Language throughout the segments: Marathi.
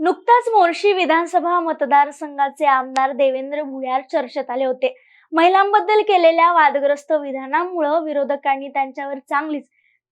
नुकताच मोर्शी विधानसभा मतदारसंघाचे आमदार देवेंद्र भुयार चर्चेत आले होते. महिलांबद्दल केलेल्या वादग्रस्त विधानामुळं विरोधकांनी त्यांच्यावर चांगलीच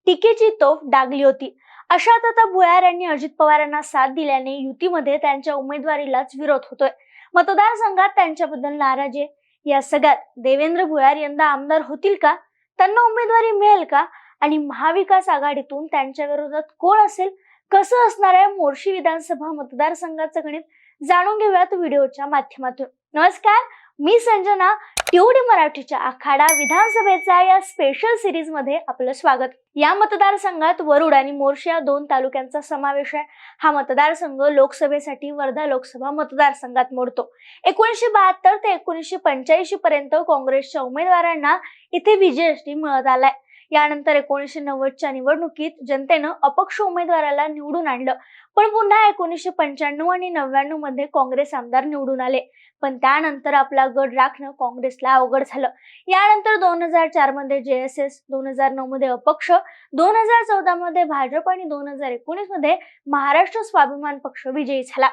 टीकेची तोफ डागली होती. अशात आता भुयार यांनी अजित पवारांना साथ दिल्याने युतीमध्ये त्यांच्या उमेदवारीलाच विरोध होतोय. मतदारसंघात त्यांच्याबद्दल नाराजी या सगळ्यात देवेंद्र भुयार यंदा आमदार होतील का? त्यांना उमेदवारी मिळेल का? आणि महाविकास आघाडीतून त्यांच्या विरोधात कोण असेल? कसं असणार आहे मोर्शी विधानसभा मतदारसंघाचं गणित? जाणून घेऊयात व्हिडिओच्या माध्यमातून. नमस्कार मी संजना टिवडी मराठीच्या आखाडा विधानसभेचा या स्पेशल सिरीजमध्ये आपलं स्वागत. या मतदारसंघात वरुड आणि मोर्शी या दोन तालुक्यांचा समावेश आहे. हा मतदारसंघ लोकसभेसाठी वर्धा लोकसभा मतदारसंघात मोडतो. एकोणीसशे बहात्तर ते एकोणीसशे पंच्याऐंशी पर्यंत काँग्रेसच्या उमेदवारांना इथे विजयश्री मिळत आलाय. यानंतर एकोणीसशे नव्वदच्या निवडणुकीत जनतेनं अपक्ष उमेदवाराला निवडून आणलं. पण पुन्हा एकोणीसशे पंच्याण्णव आणि नव्याण्णवमध्ये काँग्रेस आमदार निवडून आले. पण त्यानंतर आपला गड राखणं काँग्रेसला अवघड झालं. यानंतर दोन हजार चारमध्ये जे एस एस दोन हजार नऊ मध्ये अपक्ष दोन हजार चौदा मध्ये भाजप आणि दोन हजार एकोणीसमध्ये महाराष्ट्र स्वाभिमान पक्ष विजयी झाला.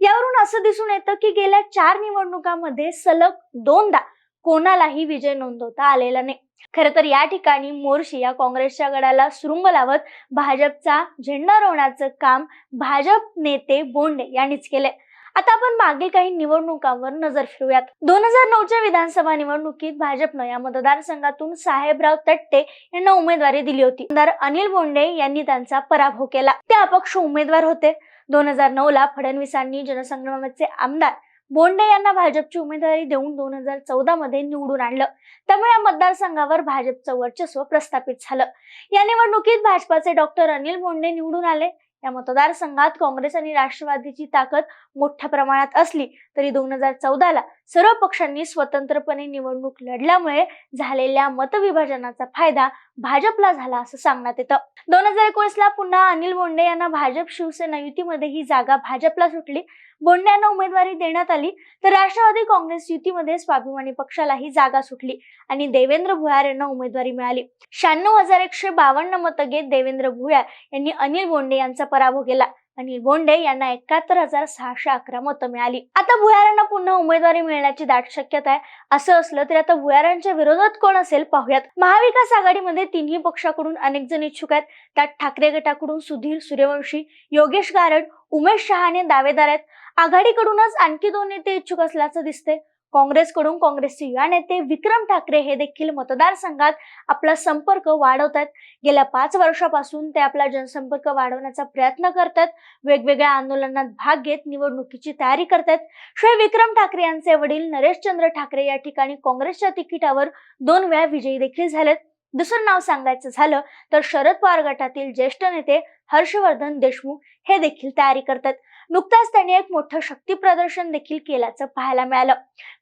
यावरून असं दिसून येतं की गेल्या चार निवडणुकांमध्ये सलग दोनदा कोणालाही विजय नोंदवता आलेला नाही. खर तर या ठिकाणी मोर्शी या काँग्रेसच्या गडाला सुरुंग लावत भाजपचा झेंडा रोवण्याचं काम भाजप नेते बोंडे यांनीच केले आता आपण मागील काही निवडणुकांवर नजर फिरूयात दोन हजार नऊच्या विधानसभा निवडणुकीत भाजपनं या मतदारसंघातून साहेबराव तट्टे यांना उमेदवारी दिली होती. आमदार अनिल बोंडे यांनी त्यांचा पराभव केला. ते अपक्ष उमेदवार होते. दोन हजार नऊ ला फडणवीसांनी जनसंग्रामाचे आमदार बोंडे यांना भाजपची उमेदवारी देऊन दोन हजार चौदा मध्ये निवडून आणलं. त्यामुळे या मतदारसंघावर भाजपचं वर्चस्व प्रस्थापित झालं. या निवडणुकीत भाजपाचे डॉक्टर अनिल बोंडे निवडून आले. या मतदारसंघात काँग्रेस आणि राष्ट्रवादीची ताकद मोठ्या प्रमाणात असली तरी दोन हजार चौदाला सर्व पक्षांनी स्वतंत्रपणे निवडणूक लढल्यामुळे झालेल्या मतविभाजनाचा फायदा भाजपला झाला असं सांगण्यात येतं. दोन हजार एकोणीसला पुन्हा अनिल बोंडे यांना भाजप शिवसेना युतीमध्ये ही जागा भाजपला सुटली. बोंडे यांना उमेदवारी देण्यात आली तर राष्ट्रवादी काँग्रेस युतीमध्ये स्वाभिमानी पक्षाला ही जागा सुटली आणि देवेंद्र भुयार यांना उमेदवारी मिळाली. शहाण्णव हजार एकशे बावन्न मतं घेत देवेंद्र भुयार यांनी अनिल बोंडे यांचा पराभव केला. अनिल बोंडे यांना एकाहत्तर हजार सहाशे अकरा मतं मिळाली. आता भुयारांना पुन्हा उमेदवारी मिळण्याची दाट शक्यता आहे. असं असलं तरी आता भुयारांच्या विरोधात कोण असेल पाहूयात. महाविकास आघाडीमध्ये तिन्ही पक्षाकडून अनेक जण इच्छुक आहेत. त्यात ठाकरे गटाकडून सुधीर सूर्यवंशी योगेश गारड उमेश शहाणे दावेदार आहेत. आघाडीकडूनच आणखी दोन नेते इच्छुक असल्याचं दिसते काँग्रेसकडून काँग्रेसचे युवा नेते विक्रम ठाकरे हे देखील मतदारसंघात आपला संपर्क वाढवत आहेत गेल्या पाच वर्षापासून ते आपला जनसंपर्क वाढवण्याचा प्रयत्न करतात वेगवेगळ्या आंदोलनात भाग घेत निवडणुकीची तयारी करतात शिवाय विक्रम ठाकरे यांचे वडील नरेशचंद्र ठाकरे या ठिकाणी काँग्रेसच्या तिकिटावर दोन वेळा विजयी देखील झालेत. दुसरं नाव सांगायचं झालं तर शरद पवार गटातील ज्येष्ठ नेते हर्षवर्धन देशमुख हे देखील तयारी करतात नुकताच त्यांनी एक मोठं शक्ती प्रदर्शन देखील केल्याचं पाहायला मिळालं.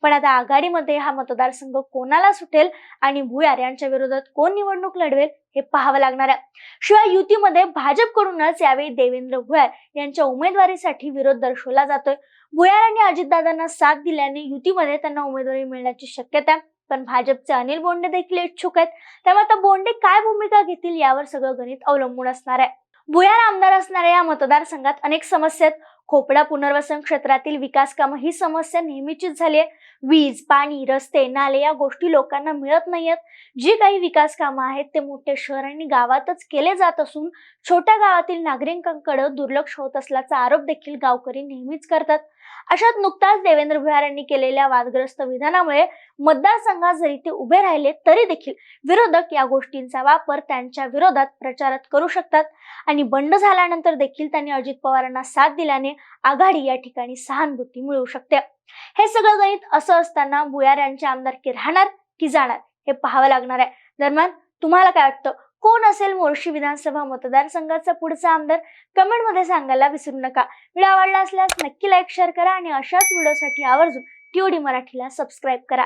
पण आता आघाडीमध्ये हा मतदारसंघ कोणाला सुटेल आणि भुयार यांच्या विरोधात कोण निवडणूक लढवेल हे पाहावं लागणार आहे. शिवाय युतीमध्ये भाजपकडूनच यावेळी देवेंद्र भुयार यांच्या उमेदवारीसाठी विरोध दर्शवला जातोय. भुयार आणि अजितदादांना साथ दिल्याने युतीमध्ये त्यांना उमेदवारी मिळण्याची शक्यता आहे. पण भाजपचे अनिल बोंडे देखील इच्छुक आहेत. त्यामुळे आता बोंडे काय भूमिका घेतील यावर सगळं गणित अवलंबून असणार आहे. भुयार आमदार असणाऱ्या या मतदारसंघात अनेक समस्येत खोपडा पुनर्वसन क्षेत्रातील विकास कामं ही समस्या नेहमीचीच झाली आहे. वीज पाणी रस्ते नाले या गोष्टी लोकांना मिळत नाहीयेत. जी काही विकास कामं आहेत ते मोठे शहर आणि गावातच केले जात असून छोट्या गावातील नागरिकांकडे दुर्लक्ष होत असल्याचा आरोप देखील गावकरी नेहमीच करतात. अशात नुकताच देवेंद्र भुयार यांनी केलेल्या वादग्रस्त विधानामुळे मतदारसंघात जरी ते उभे राहिले तरी देखील विरोधक या गोष्टींचा वापर त्यांच्या विरोधात प्रचारात करू शकतात. आणि बंड झाल्यानंतर देखील त्यांनी अजित पवारांना साथ दिल्याने आघाडी या ठिकाणी सहानुभूती मिळू शकते. हे सगळं गणित असं असताना भुयार यांचे आमदारकी राहणार की जाणार हे पाहावं लागणार आहे. दरम्यान तुम्हाला काय वाटतं? कोण असेल मोर्शी विधानसभा मतदारसंघाचा पुढचा आमदार? कमेंटमध्ये सांगायला विसरू नका. व्हिडिओ आवडला असल्यास नक्की लाईक शेअर करा आणि अशाच व्हिडिओसाठी आवर्जून टीओडी मराठीला सबस्क्राईब करा.